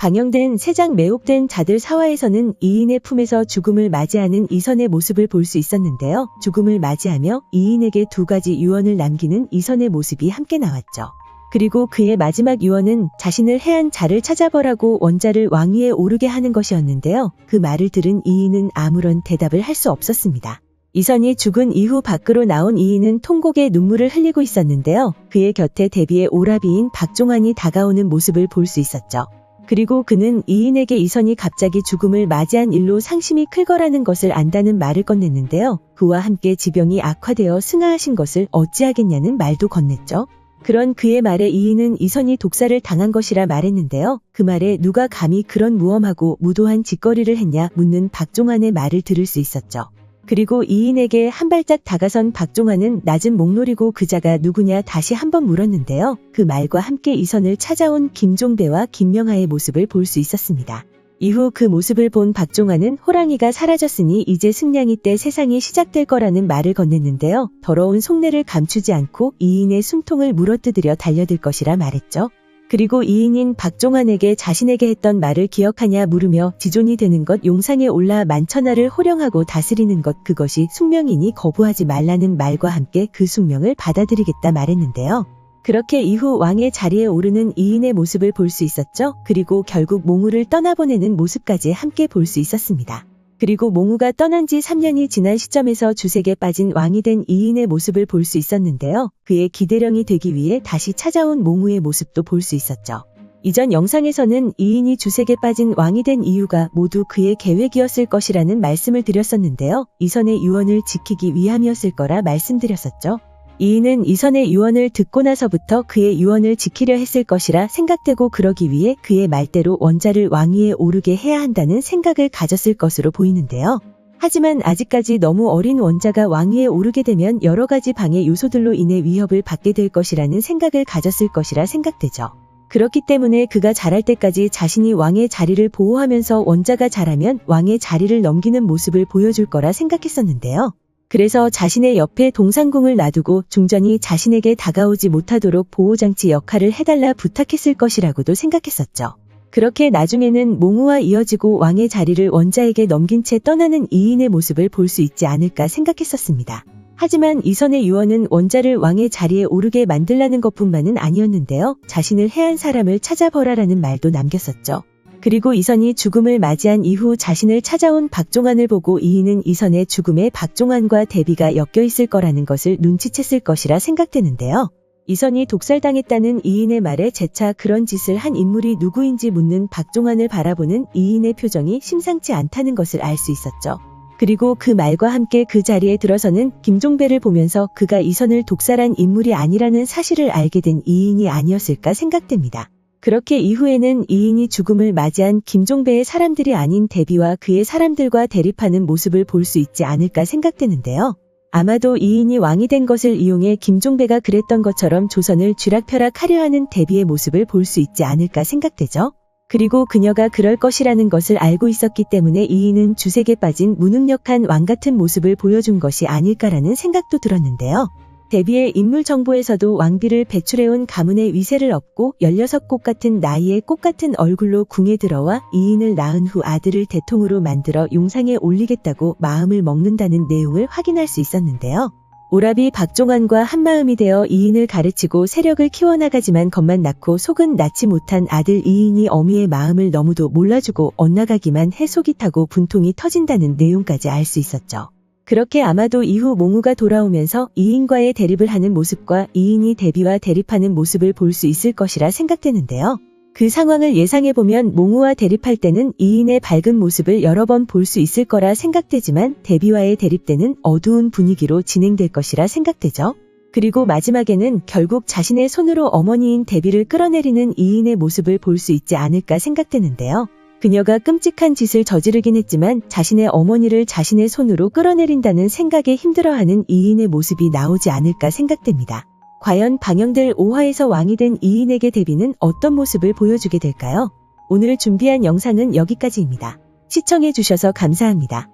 방영된 세장 매혹된 자들 사화에서는 이인의 품에서 죽음을 맞이하는 이선의 모습을 볼 수 있었는데요. 죽음을 맞이하며 이인에게 두 가지 유언을 남기는 이선의 모습이 함께 나왔죠. 그리고 그의 마지막 유언은 자신을 해한 자를 찾아보라고 원자를 왕위에 오르게 하는 것이었는데요. 그 말을 들은 이인은 아무런 대답을 할 수 없었습니다. 이선이 죽은 이후 밖으로 나온 이인은 통곡에 눈물을 흘리고 있었는데요. 그의 곁에 대비의 오라비인 박종환이 다가오는 모습을 볼 수 있었죠. 그리고 그는 이인에게 이선이 갑자기 죽음을 맞이한 일로 상심이 클 거라는 것을 안다는 말을 건넸는데요. 그와 함께 지병이 악화되어 승하하신 것을 어찌하겠냐는 말도 건넸죠. 그런 그의 말에 이인은 이선이 독사를 당한 것이라 말했는데요. 그 말에 누가 감히 그런 무엄하고 무도한 짓거리를 했냐 묻는 박종환의 말을 들을 수 있었죠. 그리고 이인에게 한 발짝 다가선 박종환은 낮은 목노리고 그자가 누구냐 다시 한번 물었는데요. 그 말과 함께 이선을 찾아온 김종배와 김명하의 모습을 볼 수 있었습니다. 이후 그 모습을 본 박종환은 호랑이가 사라졌으니 이제 승냥이 때 세상이 시작될 거라는 말을 건넸는데요. 더러운 속내를 감추지 않고 이인의 숨통을 물어뜯으려 달려들 것이라 말했죠. 그리고 이인인 박종환에게 자신에게 했던 말을 기억하냐 물으며 지존이 되는 것 용상에 올라 만천하를 호령하고 다스리는 것 그것이 숙명이니 거부하지 말라는 말과 함께 그 숙명을 받아들이겠다 말했는데요. 그렇게 이후 왕의 자리에 오르는 이인의 모습을 볼 수 있었죠. 그리고 결국 몽우를 떠나보내는 모습까지 함께 볼 수 있었습니다. 그리고 몽우가 떠난 지 3년이 지난 시점에서 주색에 빠진 왕이 된 이인의 모습을 볼 수 있었는데요. 그의 기대령이 되기 위해 다시 찾아온 몽우의 모습도 볼 수 있었죠. 이전 영상에서는 이인이 주색에 빠진 왕이 된 이유가 모두 그의 계획이었을 것이라는 말씀을 드렸었는데요. 이선의 유언을 지키기 위함이었을 거라 말씀드렸었죠. 이인은 이선의 유언을 듣고 나서부터 그의 유언을 지키려 했을 것이라 생각되고 그러기 위해 그의 말대로 원자를 왕위에 오르게 해야 한다는 생각을 가졌을 것으로 보이는데요. 하지만 아직까지 너무 어린 원자가 왕위에 오르게 되면 여러 가지 방해 요소들로 인해 위협을 받게 될 것이라는 생각을 가졌을 것이라 생각되죠. 그렇기 때문에 그가 자랄 때까지 자신이 왕의 자리를 보호하면서 원자가 자라면 왕의 자리를 넘기는 모습을 보여줄 거라 생각했었는데요. 그래서 자신의 옆에 동상궁을 놔두고 중전이 자신에게 다가오지 못하도록 보호장치 역할을 해달라 부탁했을 것이라고도 생각했었죠. 그렇게 나중에는 몽우와 이어지고 왕의 자리를 원자에게 넘긴 채 떠나는 이인의 모습을 볼 수 있지 않을까 생각했었습니다. 하지만 이선의 유언은 원자를 왕의 자리에 오르게 만들라는 것뿐만은 아니었는데요. 자신을 해한 사람을 찾아보라라는 말도 남겼었죠. 그리고 이선이 죽음을 맞이한 이후 자신을 찾아온 박종환을 보고 이인은 이선의 죽음에 박종환과 대비가 엮여 있을 거라는 것을 눈치챘을 것이라 생각되는데요. 이선이 독살당했다는 이인의 말에 재차 그런 짓을 한 인물이 누구인지 묻는 박종환을 바라보는 이인의 표정이 심상치 않다는 것을 알 수 있었죠. 그리고 그 말과 함께 그 자리에 들어서는 김종배를 보면서 그가 이선을 독살한 인물이 아니라는 사실을 알게 된 이인이 아니었을까 생각됩니다. 그렇게 이후에는 이인이 죽음을 맞이한 김종배의 사람들이 아닌 대비와 그의 사람들과 대립하는 모습을 볼 수 있지 않을까 생각되는데요. 아마도 이인이 왕이 된 것을 이용해 김종배가 그랬던 것처럼 조선을 쥐락펴락하려 하는 대비의 모습을 볼 수 있지 않을까 생각되죠. 그리고 그녀가 그럴 것이라는 것을 알고 있었기 때문에 이인은 주색에 빠진 무능력한 왕 같은 모습을 보여준 것이 아닐까라는 생각도 들었는데요. 데뷔의 인물 정보에서도 왕비를 배출해온 가문의 위세를 얻고 16꽃 같은 나이의 꽃 같은 얼굴로 궁에 들어와 이인을 낳은 후 아들을 대통으로 만들어 용상에 올리겠다고 마음을 먹는다는 내용을 확인할 수 있었는데요. 오라비 박종환과 한마음이 되어 이인을 가르치고 세력을 키워나가지만 겉만 낳고 속은 낳지 못한 아들 이인이 어미의 마음을 너무도 몰라주고 엇나가기만 해 속이 타고 분통이 터진다는 내용까지 알 수 있었죠. 그렇게 아마도 이후 몽우가 돌아오면서 이인과의 대립을 하는 모습과 이인이 대비와 대립하는 모습을 볼 수 있을 것이라 생각되는데요. 그 상황을 예상해보면 몽우와 대립할 때는 이인의 밝은 모습을 여러 번 볼 수 있을 거라 생각되지만 대비와의 대립 때는 어두운 분위기로 진행될 것이라 생각되죠. 그리고 마지막에는 결국 자신의 손으로 어머니인 대비를 끌어내리는 이인의 모습을 볼 수 있지 않을까 생각되는데요. 그녀가 끔찍한 짓을 저지르긴 했지만 자신의 어머니를 자신의 손으로 끌어내린다는 생각에 힘들어하는 이인의 모습이 나오지 않을까 생각됩니다. 과연 방영될 5화에서 왕이 된 이인에게 데뷔는 어떤 모습을 보여주게 될까요? 오늘 준비한 영상은 여기까지입니다. 시청해주셔서 감사합니다.